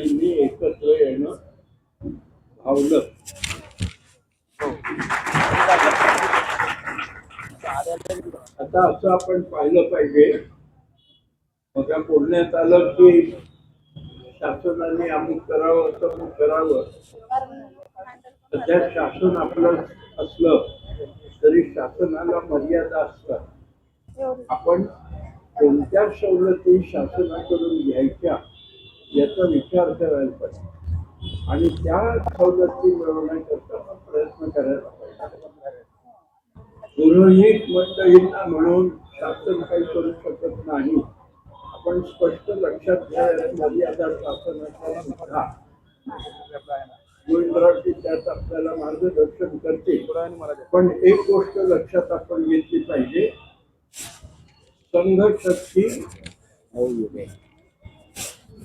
मंडळींनी एकत्र येणं भावलं. आता असं आपण पाहिलं पाहिजे. मग बोलण्यात आलं की शासनाने अमुक करावं तमुक करावं. सध्या शासन आपलं असलं तरी शासनाला मर्यादा असतात. आपण कोणत्या सवलती शासनाकडून घ्यायच्या? याचा विचार करायला पाहिजे. आणि त्या सवलती मिळवण्याकरता आपण प्रयत्न करायला पाहिजे. पुरोहित मंडळींना म्हणून शासन काही करू शकत नाही. आपण स्पष्ट लक्षात घ्या मर्यादा शासनाच्या सुद्धा. गोविंदरावजी त्यात आपल्याला मार्गदर्शन करते पण एक गोष्ट लक्षात आपण घेतली पाहिजे. संघ शक्ती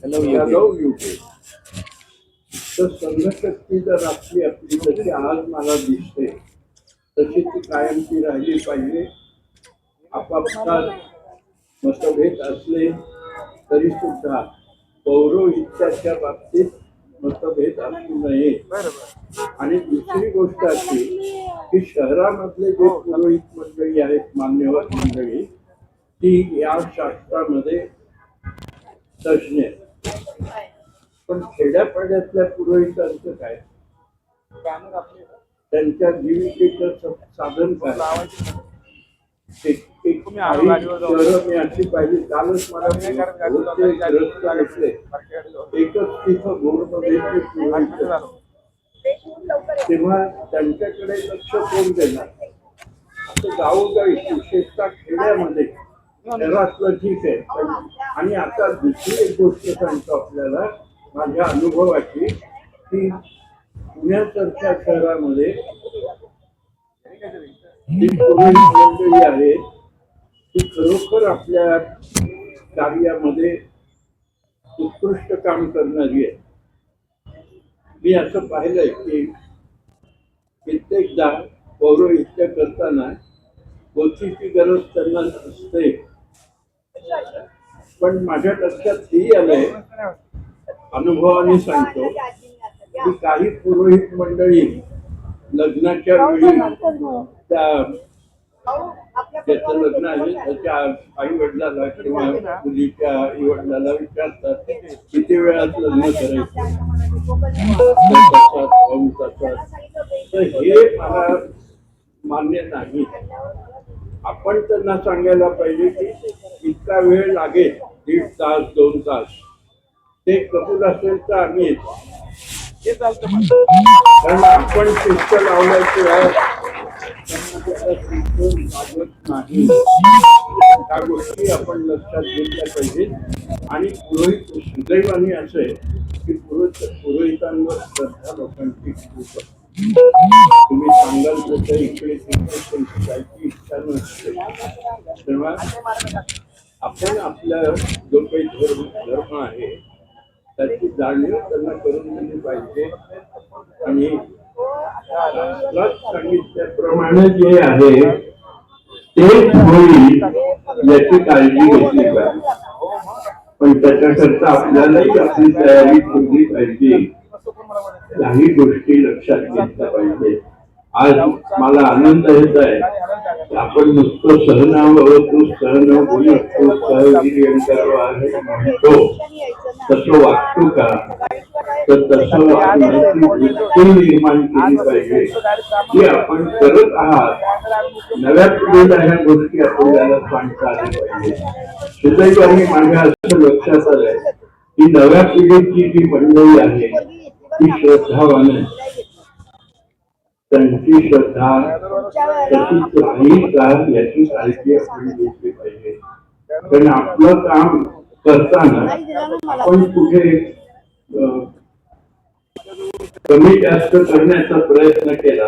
यादव युगे तर संघशक्ती जर आपली आपली जशी आज मला दिसते तशी ती कायमची राहिली पाहिजे. आपापसात मतभेद असले तरी सुद्धा पौरोहित्याच्या बाबतीत मतभेद असू नये. आणि दुसरी गोष्ट अशी की शहरामधले जे पुरोहित मंडळी आहेत मान्यवर मंडळी ती या शास्त्रामध्ये तज्ज्ञ आहेत. पण खेड्यापाड्यातल्या पुरोहितांचं काय? त्यांच्या जीविकेचं साधन काय? अशी पाहिली कालच मला एकच तिथं आहेत. तेव्हा त्यांच्याकडे लक्ष कोण देणार? असं गावोगावी विशेषतः खेड्यामध्ये. शहरातलं ठीक आहे. पण आणि आता दुसरी एक गोष्ट सांगतो आपल्याला माझ्या अनुभवाची की पुण्यासारख्या शहरामध्ये जी मंडळी आहे ती खरोखर आपल्या कार्यामध्ये उत्कृष्ट काम करणारी आहे. मी असं पाहिलंय की कित्येकदा पौरोहित्य करताना गोष्टीची गरज त्यांना असते पण माझ्या लक्षात हेही आलंय अनुभवाने सांगतो की काही पुरोहित मंडळी लग्नाच्या वेळी त्या ज्याचं लग्न आहे त्याच्या आई वडिलाला किंवा मुलीच्या आई वडिलाला विचारतात किती वेळात लग्न करायचं. हे मला मान्य नाही. आपण त्यांना सांगायला पाहिजे की इतका वेळ लागेल दीड तास दोन तास. ते कबूल असेल तर आम्ही येतो. कारण आपण शिस्त लावल्याशिवाय लागत नाही त्या गोष्टी आपण लक्षात घेतल्या पाहिजेत. आणि पुरोहित सुदैवाने असं आहे की पुरोहित पुरोहितांवर श्रद्धा लोकांची खूप तुम्ही सांगाल तसं इकडे तिकडे त्यांची जायची इच्छा नसते. तेव्हा आपण आपला जो काही धर्म धर्म आहे त्याची जाणीव त्यांना करून दिली पाहिजे. आणि सांगितल्याप्रमाणे जे आहे तेच होईल याची काळजी घेतली पाहिजे. पण त्याच्याकरता आपल्यालाही आपली तयारी ठेवली पाहिजे. काही गोष्टी लक्षात घेतल्या पाहिजे आज मला आनंद येत आहे आपण नुसतं सहनाव तू सहन बोलू तो म्हणतो. तसं वागतो का? तर तसं वागण्याची निर्माण केली पाहिजे. जी आपण करत आहात नव्या पिढीला ह्या गोष्टी आपल्याला सांगता आल्या पाहिजे. सुदैवाने माझ्या असं लक्षात आलंय की नव्या पिढीची जी मंडळी आहे ती श्रद्धावान आहे. त्यांची श्रद्धा तशीच याची काळजी आपण घेतली पाहिजे. कारण आपलं काम करताना आपण कुठे कमी जास्त करण्याचा प्रयत्न केला.